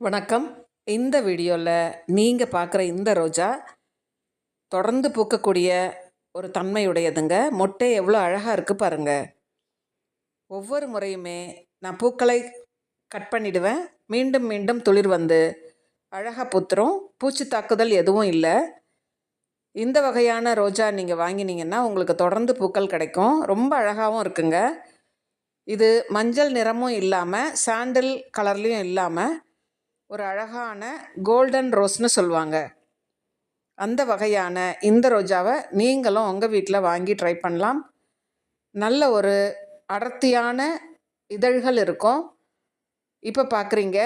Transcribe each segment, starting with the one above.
வணக்கம். இந்த வீடியோவில் நீங்கள் பார்க்குற இந்த ரோஜா தொடர்ந்து பூக்கக்கூடிய ஒரு தன்மையுடையதுங்க. மொட்டை எவ்வளோ அழகாக இருக்குது பாருங்கள் ஒவ்வொரு முறையுமே நான் பூக்களை கட் பண்ணிடுவேன். மீண்டும் மீண்டும் துளிர் வந்து அழகாக பூத்துரும். பூச்சி தாக்குதல் எதுவும் இல்லை. இந்த வகையான ரோஜா நீங்கள் வாங்கினீங்கன்னா உங்களுக்கு தொடர்ந்து பூக்கள் கிடைக்கும். ரொம்ப அழகாகவும் இருக்குங்க. இது மஞ்சள் நிறமும் இல்லாமல் சாண்டில் கலர்லேயும் இல்லாமல் ஒரு அழகான கோல்டன் ரோஸ்னு சொல்லுவாங்க. அந்த வகையான இந்த ரோஜாவை நீங்களும் உங்கள் வீட்டில் வாங்கி ட்ரை பண்ணலாம். நல்ல ஒரு அடர்த்தியான இதழ்கள் இருக்கும். இப்போ பார்க்குறீங்க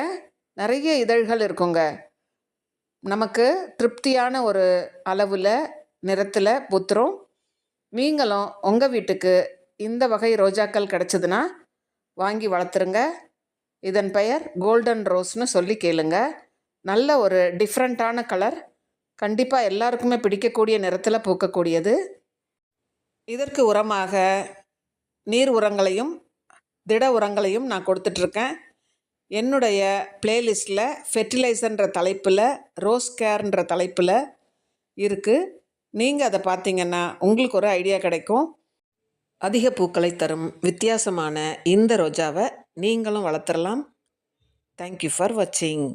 நிறைய இதழ்கள் இருக்குங்க. நமக்கு திருப்தியான ஒரு அளவில் நிறத்தில் புத்துரும். நீங்களும் உங்கள் வீட்டுக்கு இந்த வகை ரோஜாக்கள் கிடச்சிதுன்னா வாங்கி வளர்த்துருங்க. இதன் பெயர் கோல்டன் ரோஸ்னு சொல்லி கேளுங்க. நல்ல ஒரு டிஃப்ரெண்ட்டான கலர் கண்டிப்பாக எல்லாருக்குமே பிடிக்கக்கூடிய நிறத்தில் பூக்கக்கூடியது. இதற்கு உரமாக நீர் உரங்களையும் திட உரங்களையும் நான் கொடுத்துட்ருக்கேன். என்னுடைய பிளேலிஸ்ட்டில் ஃபெர்டிலைசர்ன்ற தலைப்பில் ரோஸ் கேர்ன்ற தலைப்பில் இருக்குது நீங்கள் அதை பார்த்தீங்கன்னா உங்களுக்கு ஒரு ஐடியா கிடைக்கும். அதிக பூக்களை தரும் வித்தியாசமான இந்த ரோஜாவை நீங்களும் வளர்த்துடலாம் தேங்க்யூ ஃபார் வாட்சிங்